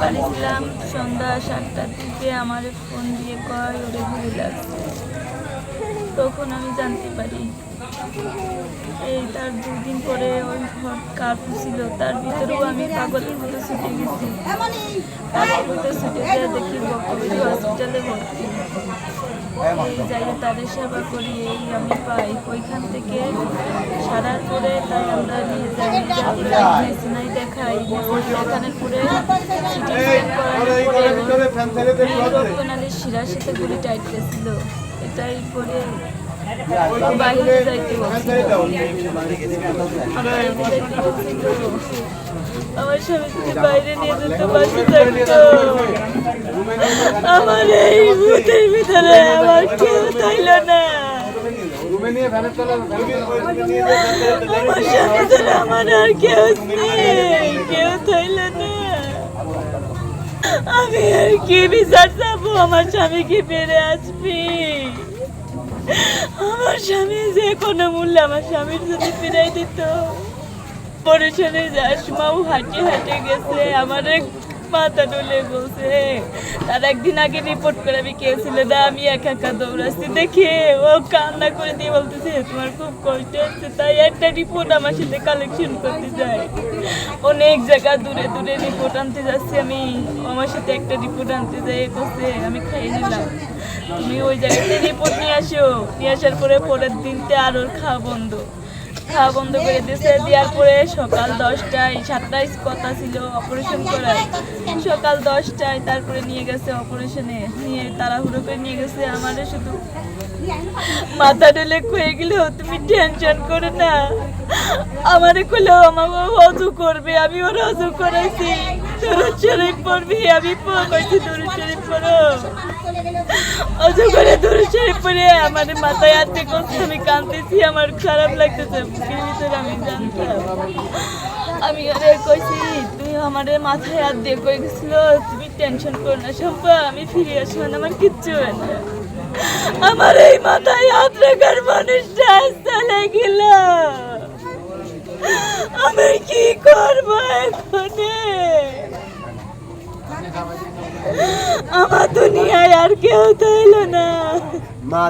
ছিলাম সন্ধ্যা সাতটার দিকে আমার ফোন দিয়ে কয়, ওরে লাগছে তখন আমি জানতে পারি এই তার দুদিন পরে ওই ঘর কার্পু ছিল, তার ভিতরেও আমি পাগলের মতো ছুটে গেছি। পাগলের মতো ছুটে গিয়ে দেখি বকবি হসপিটালে ভর্তি। এই জায়গায় তাদের সেবা করি, এই আমি পাই। ওইখান থেকে সারার পরে তাই আমরা নিয়ে যাই। গুলি টাইট এটাই পরে বাইরে। আমার স্বামী যদি বাইরে নিয়ে যেত বাসে থাকতো আমার এই ভূতের ভিতরে আমার কেউ থাইল না আমার স্বামী ছাড়া আমার আর কেউ নেই কেউ থাইল না আমি আর কি বিচার চাবো আমার স্বামী কি ফিরে আসবি? আমার স্বামী যে কোনো মূল্যে আমার স্বামীর যদি ফিরাই দিত। পরিশনে যাওয়ার সময় ও হাঁটে হাঁটে গেছে আমার এক অনেক জায়গা দূরে দূরে রিপোর্ট আনতে যাচ্ছি আমি, আমার সাথে একটা রিপোর্ট আনতে যাই করছে আমি খাইয়ে নিলাম, তুমি ওই জায়গাতে রিপোর্ট নিয়ে আসো। নিয়ে আসার পরে পরের দিনতে আর ওর খাওয়া বন্ধ। খাওয়া বন্ধ করে দিয়েছে। দেওয়ার পরে সকাল দশটায় সাতটায় কথা ছিল অপারেশন করার। সকাল দশটায় তারপরে নিয়ে গেছে অপারেশনে নিয়ে তাড়াহুড়ো করে নিয়ে গেছে। আমাদের শুধু মাথা ডলে কয়ে গেলেও তুমি টেনশন করে না। আমারে কইলেও আমাকে অজু করবে আমি ওর অজু করাইছি। দরুদ শরীফ পড়বি, আমি কইছি দরুদ শরীফ পড়ো অজু করে দরুদ শরীফ পড়ে, আমার মাথায় হাতে করছে, আমি কাঁদতেছি, আমার খারাপ লাগতেছে বুকের ভিতরে আমি জানতাম। আমি আরে কইছি, তুই আমারে মাথায় হাত দিয়ে কই গেছিল? তুমি টেনশন করো না সম্পা আমি ফিরে আসব না আমার কিচ্ছু হয় না। আমার এই মাথায় হাত রাখার মানুষটা চলে গেল। আমি কি করব এখানে? আমার দুনিয়ায় আর কেউ তো এলো না। মা